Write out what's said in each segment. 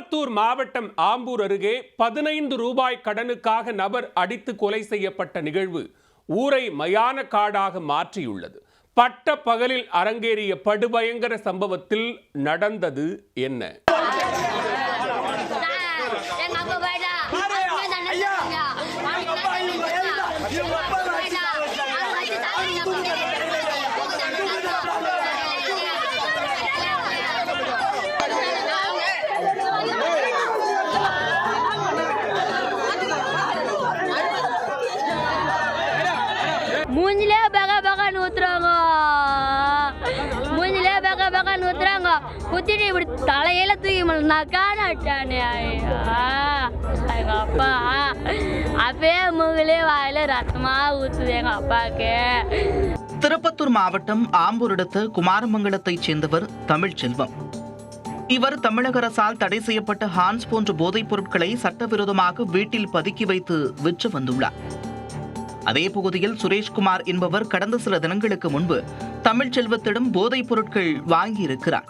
திருப்பத்தூர் மாவட்டம் ஆம்பூர் அருகே பதினைந்து ரூபாய் கடனுக்காக நபர் அடித்து கொலை செய்யப்பட்ட நிகழ்வு ஊரை மயான காடாக மாற்றியுள்ளது பட்ட பகலில் அரங்கேறிய படுபயங்கர சம்பவத்தில் நடந்தது என்ன குத்திட்டு இப்படி தலையில தூக்கி நக்கான நட்டானே ஐயா எங்க அப்பா அப்பயே முகலே வாயில ரத்தமா ஊத்துது எங்க அப்பாவுக்கு திருப்பத்தூர் மாவட்டம் ஆம்பூர் அடுத்த குமாரமங்கலத்தைச் சேர்ந்தவர் தமிழ்ச்செல்வம் இவர் தமிழக அரசால் தடை செய்யப்பட்ட ஹான்ஸ் போன்ற போதைப் பொருட்களை சட்டவிரோதமாக வீட்டில் பதுக்கி வைத்து விற்று வந்துள்ளார் அதே பகுதியில் சுரேஷ்குமார் என்பவர் கடந்த சில தினங்களுக்கு முன்பு தமிழ்ச்செல்வத்திடம் போதைப் பொருட்கள் வாங்கியிருக்கிறார்.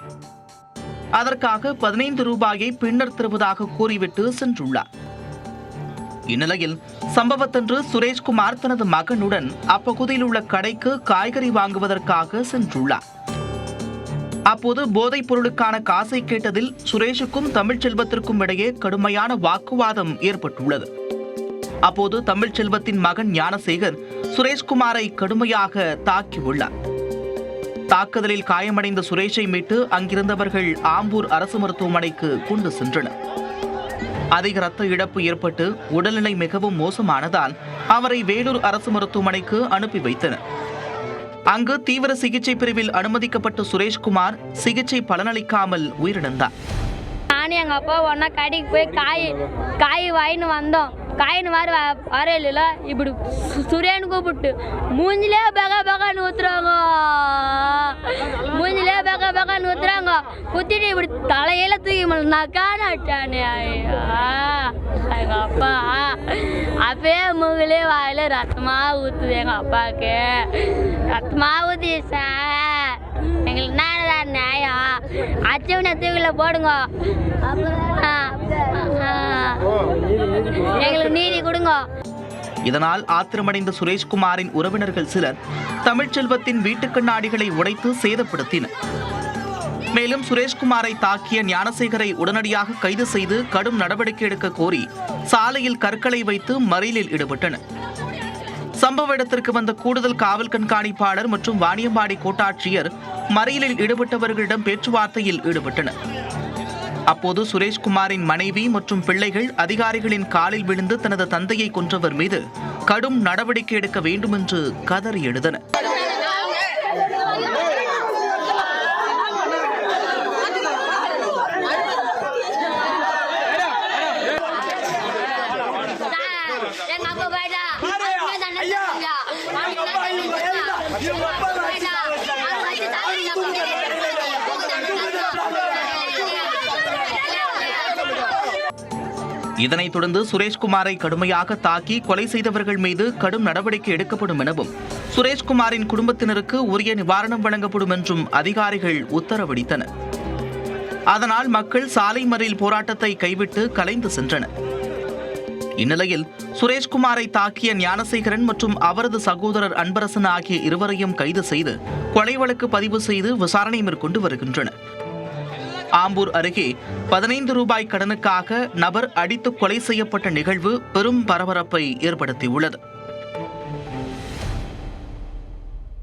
அதற்காக பதினைந்து ரூபாயை பின்னர் தருவதாக கூறிவிட்டு சென்றுள்ளார். இந்நிலையில் சம்பவத்தன்று சுரேஷ்குமார் தனது மகனுடன் அப்பகுதியில் உள்ள கடைக்கு காய்கறி வாங்குவதற்காக சென்றுள்ளார். அப்போது போதைப் பொருளுக்கான காசை கேட்டதில் சுரேஷுக்கும் தமிழ்ச்செல்வத்திற்கும் இடையே கடுமையான வாக்குவாதம் ஏற்பட்டுள்ளது. அப்போது தமிழ்ச்செல்வத்தின் மகன் ஞானசேகர் சுரேஷ்குமாரை கடுமையாக தாக்கியுள்ளார் தாக்குதலில் காயமடைந்த சுரேஷை மீட்டு அங்கிருந்தவர்கள் ஆம்பூர் அரசு மருத்துவமனைக்கு கொண்டு சென்றனர். அதிக ரத்த இழப்பு ஏற்பட்டு உடல்நிலை மிகவும் மோசமானதால் அவரை வேலூர் அரசு மருத்துவமனைக்கு அனுப்பி வைத்தனர். அங்கு தீவிர சிகிச்சை பிரிவில் அனுமதிக்கப்பட்ட சுரேஷ்குமார் சிகிச்சை பலனளிக்காமல் உயிரிழந்தார். நானும் எங்கள் அப்பா ஒன்றா கடைக்கு போய் காய் காய் வாயின்னு வந்தோம். காயின்னு வர வரையில இப்படி சு- சுரேன்னு கூப்பிட்டு மூஞ்சிலே பக பகன்னு ஊத்துறாங்க. மூஞ்சிலே பக பகன்னு ஊத்துறாங்க. குத்திட்டு இப்படி தலையில தூக்கி நக்கான அட்டானே எங்க அப்பா. அப்பயே முகலே வாயில ரத்தமா ஊத்துது எங்க அப்பாவுக்கு. ரத்தமா ஊத்தி சார். எங்களுக்கு என்னதான் நியாயம் அச்சவனை தூக்கில போடுங்க. அப்புறம் எங்களுக்கு நீதி கொடுங்க. இதனால் ஆத்திரமடைந்த சுரேஷ்குமாரின் உறவினர்கள் சிலர் தமிழ்ச்செல்வத்தின் வீட்டுக் கண்ணாடிகளை உடைத்து சேதப்படுத்தினர். மேலும் சுரேஷ்குமாரை தாக்கிய ஞானசேகரை உடனடியாக கைது செய்து கடும் நடவடிக்கை எடுக்க கோரி சாலையில் கற்களை வைத்து மறியலில் ஈடுபட்டனர். சம்பவ இடத்திற்கு வந்த கூடுதல் காவல் கண்காணிப்பாளர் மற்றும் வாணியம்பாடி கோட்டாட்சியர் மறியலில் ஈடுபட்டவர்களிடம் பேச்சுவார்த்தையில் ஈடுபட்டனர். அப்போது சுரேஷ்குமாரின் மனைவி மற்றும் பிள்ளைகள் அதிகாரிகளின் காலில் விழுந்து தனது தந்தையை கொன்றவர் மீது கடும் நடவடிக்கை எடுக்க வேண்டும் என்று கதறி எழுதனர் சார், எங்க அப்பா போயிட்டா அங்கே தண்ணி குடிங்க. வாங்க, தண்ணி குடிங்க. எங்க அப்பா போயிட்டா. அவங்க வச்சு சாப்பிடுங்க, அப்பா. இதனைத் தொடர்ந்து சுரேஷ்குமாரை கடுமையாக தாக்கி கொலை செய்தவர்கள் மீது கடும் நடவடிக்கை எடுக்கப்படும் எனவும் சுரேஷ்குமாரின் குடும்பத்தினருக்கு உரிய நிவாரணம் வழங்கப்படும் என்றும் அதிகாரிகள் உத்தரவிடித்தனர் அதனால் மக்கள் சாலை மறியல் போராட்டத்தை கைவிட்டு கலைந்து சென்றனர். இந்நிலையில் சுரேஷ்குமாரை தாக்கிய ஞானசேகரன் மற்றும் அவரது சகோதரர் அன்பரசன் ஆகிய இருவரையும் கைது செய்து கொலை வழக்கு பதிவு செய்து விசாரணை மேற்கொண்டு வருகின்றனர். ஆம்பூர் அருகே பதினைந்து ரூபாய் கடனுக்காக நபர் அடித்து கொலை செய்யப்பட்ட நிகழ்வு பெரும் பரபரப்பை ஏற்படுத்தியுள்ளது.